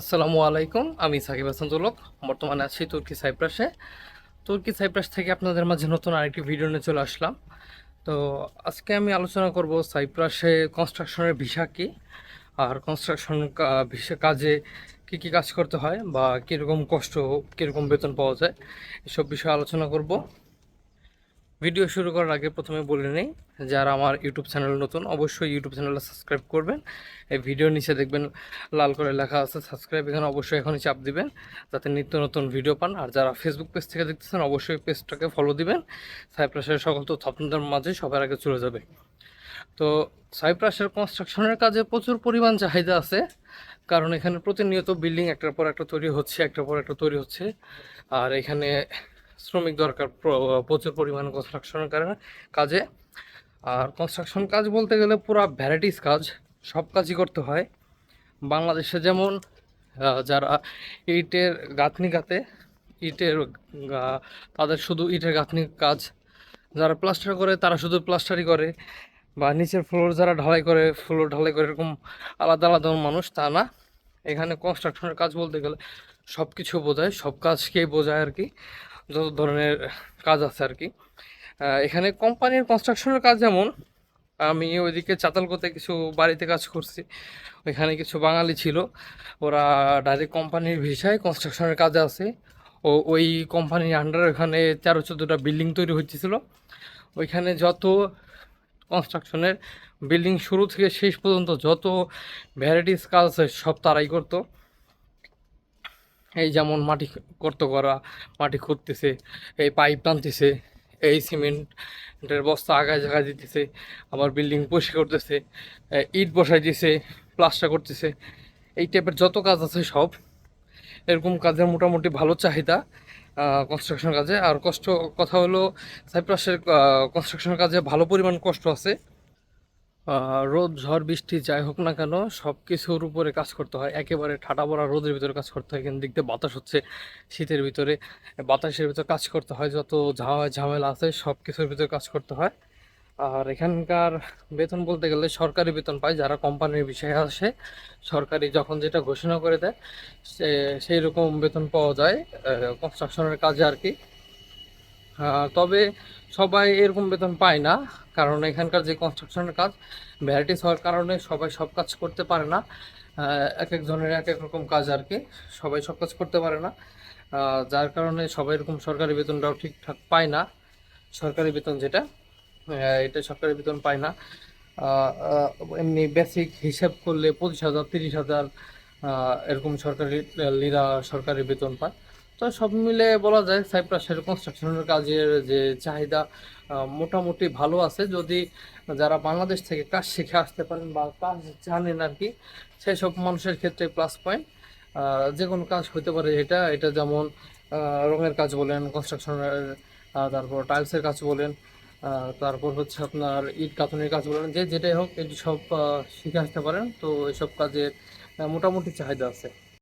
আসসালামু আলাইকুম, আমি সাকিব হাসান তুলক বর্তমানে আছি তুর্কি সাইপ্রাসে। তুর্কি সাইপ্রাস থেকে আপনাদের মাঝে নতুন আরেকটি ভিডিও নিয়ে চলে আসলাম। তো আজকে আমি আলোচনা করব সাইপ্রাসে কনস্ট্রাকশনের ভিসা কী, আর কনস্ট্রাকশন ভিসা কাজে কী কী কাজ করতে হয়, বা কীরকম কষ্ট, কীরকম বেতন পাওয়া যায়, এসব বিষয়ে আলোচনা করব। ভিডিও শুরু করার আগে প্রথমে বলে নেই, যারা আমার ইউটিউব চ্যানেল নতুন, অবশ্যই ইউটিউব চ্যানেলটা সাবস্ক্রাইব করবেন। এই ভিডিওর নিচে দেখবেন, লাল করে লেখা আছে সাবস্ক্রাইব এখানে অবশ্যই এখনই চাপ দিবেন, যাতে নিত্য নতুন ভিডিও পান। আর যারা ফেসবুক পেজ থেকে দেখতেছেন, অবশ্যই পেজটাকে ফলো দিবেন। সাইপ্রাসের সকল তথ্য আপনাদের মাঝে সবার আগে চলে যাবে। তো সাইপ্রাসের কনস্ট্রাকশনের কাজে প্রচুর পরিমাণ চাহিদা আছে, কারণ এখানে প্রতিনিয়ত বিল্ডিং একটার পর একটা তৈরি হচ্ছে, একটার পর একটা তৈরি হচ্ছে। আর এখানে শ্রমিক দরকার প্রচুর পরিমাণ কনস্ট্রাকশনের কারণে কাজে। আর কনস্ট্রাকশন কাজ বলতে গেলে পুরো ভ্যারাইটিস কাজ, সব কাজই করতে হয়। বাংলাদেশে যেমন যারা ইটের গাঁথনি গাঁথে, ইটের তাদের শুধু ইটের গাঁথনি কাজ। যারা প্লাস্টার করে, তারা শুধু প্লাস্টারই করে। বা নিচের ফ্লোর যারা ঢালাই করে ফ্লোর ঢালাই করে এরকম আলাদা আলাদা মানুষ, তা না। এখানে কনস্ট্রাকশনের কাজ বলতে গেলে সব কিছু বোঝায়, সব কাজকেই বোঝায় আর কি। যত ধরনের কাজ আছে আর কি। এখানে কোম্পানির কনস্ট্রাকশনের কাজ যেমন, আমি ওইদিকে চাতালকোতে কিছু বাড়িতে কাজ করছি। ওইখানে কিছু বাঙালি ছিল, ওরা ডাইরেক্ট কোম্পানির ভিসায় কনস্ট্রাকশনের কাজে আছে। ও ওই কোম্পানির আন্ডারে ওখানে তেরো চোদ্দোটা বিল্ডিং তৈরি হচ্ছিল ওইখানে যত কনস্ট্রাকশনের বিল্ডিং শুরু থেকে শেষ পর্যন্ত যত ভ্যারাইটিস কাজ আছে, সব তারাই করতো। এই যেমন মাটি করতে করা, মাটি খুঁড়তেছে, এই পাইপ টানতেছে, এই সিমেন্টের বস্তা আগায় জায়গায় দিতেছে, আবার বিল্ডিং পরিষ্কার করতেছে ইট বসাই দিছে, প্লাস্টার করতেছে, এই টাইপের যত কাজ আছে সব এরকম কাজের মোটামুটি ভালো চাহিদা কনস্ট্রাকশন কাজে। আর কষ্ট, কথা হলো সাইপ্রাসের কনস্ট্রাকশন কাজে ভালো পরিমাণ কষ্ট আছে। রোদ, ঝড়, বৃষ্টি যাই হোক না কেন সব কিছুর উপরে কাজ করতে হয়। একেবারে ঠাটা পড়া রোদের ভিতরে কাজ করতে হয়, কিন্তু দেখতে বাতাস হচ্ছে শীতের ভিতরে। বাতাসের ভিতরে কাজ করতে হয়, যত ঝামেলা ঝামেলা আছে সব কিছুর ভিতরে কাজ করতে হয়। আর এখানকার বেতন বলতে গেলে সরকারি বেতন পায়, যারা কোম্পানির বিষয়ে আসে। সরকারি যখন যেটা ঘোষণা করে দেয় সেই রকম বেতন পাওয়া যায় কনস্ট্রাকশনের কাজে আর কি। তবে সবাই এরকম বেতন পায় না, কারণ এখানকার যে কনস্ট্রাকশনের কাজ ভ্যারাইটিস হওয়ার কারণে সবাই সব কাজ করতে পারে না। এক একজনের এক এক রকম কাজ আর কি, সবাই সব কাজ করতে পারে না। যার কারণে সবাই এরকম সরকারি বেতনটাও ঠিকঠাক পায় না। সরকারি বেতন যেটা এটা সরকারি বেতন পায় না। এমনি বেসিক হিসাব করলে পঁচিশ হাজার, তিরিশ হাজার এরকম সরকারি লিরা সরকারি বেতন পায়। তো সব মিলে বলা যায় সাইপ্রাসের কনস্ট্রাকশনের কাজের যে চাহিদা মোটামুটি ভালো আছে। যদি যারা বাংলাদেশ থেকে কাজ শিখে আসতে পারেন বা কাজ জানেন আর কি, সেই সব মানুষের ক্ষেত্রে প্লাস পয়েন্ট যে কোনো কাজ হতে পারে এটা। এটা যেমন রঙের কাজ বলেন কনস্ট্রাকশনের তারপর টাইলসের কাজ বলেন তারপর হচ্ছে আপনার ইট কাঁথুনির কাজ বলেন, যে যেটাই হোক, এটি সব শিখে আসতে পারেন। তো এসব কাজের মোটামুটি চাহিদা আছে।